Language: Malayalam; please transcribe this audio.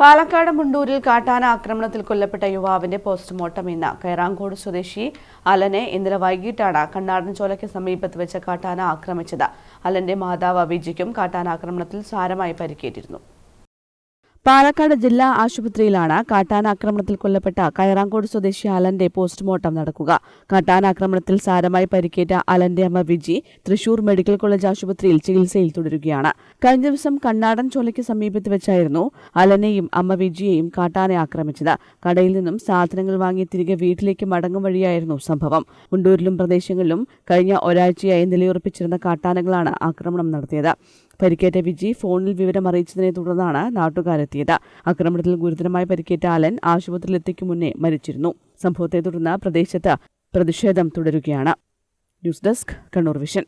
പാലക്കാട് മുണ്ടൂരിൽ കാട്ടാന ആക്രമണത്തിൽ കൊല്ലപ്പെട്ട യുവാവിന്റെ പോസ്റ്റ്മോർട്ടം ഇന്ന് കയറാങ്കോട് സ്വദേശി അലനെ ഇന്നലെ വൈകിട്ടാണ് കണ്ണാടൻ ചോലയ്ക്ക് സമീപത്ത് വെച്ച് കാട്ടാന ആക്രമിച്ചത്. അലന്റെ മാതാവ് വിജിക്കും കാട്ടാന ആക്രമണത്തിൽ സാരമായി പരിക്കേറ്റിരുന്നു. പാലക്കാട് ജില്ലാ ആശുപത്രിയിലാണ് കാട്ടാനാക്രമണത്തിൽ കൊല്ലപ്പെട്ട കയറാങ്കോട് സ്വദേശി അലന്റെ പോസ്റ്റ്മോർട്ടം നടക്കുക. കാട്ടാനാക്രമണത്തിൽ സാരമായി പരിക്കേറ്റ അലന്റെ അമ്മ വിജി തൃശൂർ മെഡിക്കൽ കോളേജ് ആശുപത്രിയിൽ ചികിത്സയിൽ തുടരുകയാണ്. കഴിഞ്ഞ ദിവസം കണ്ണാടൻ ചോലയ്ക്ക് സമീപത്ത് വെച്ചായിരുന്നു അലനെയും അമ്മ വിജിയെയും കാട്ടാനെ ആക്രമിച്ചത്. കടയിൽ നിന്നും സാധനങ്ങൾ വാങ്ങി തിരികെ വീട്ടിലേക്ക് മടങ്ങും വഴിയായിരുന്നു സംഭവം. മുണ്ടൂരിലും പ്രദേശങ്ങളിലും കഴിഞ്ഞ ഒരാഴ്ചയായി നിലയുറപ്പിച്ചിരുന്ന കാട്ടാനകളാണ് ആക്രമണം നടത്തിയത്. പരിക്കേറ്റ വിജി ഫോണിൽ വിവരം അറിയിച്ചതിനെ തുടർന്നാണ് നാട്ടുകാരെത്തിയത്. ആക്രമണത്തിൽ ഗുരുതരമായി പരിക്കേറ്റ ആലൻ ആശുപത്രിയിലെത്തിക്കു മുന്നേ മരിച്ചിരുന്നു. സംഭവത്തെ തുടർന്ന് പ്രദേശത്ത് പ്രതിഷേധം തുടരുകയാണ്. News desk Kannur vision.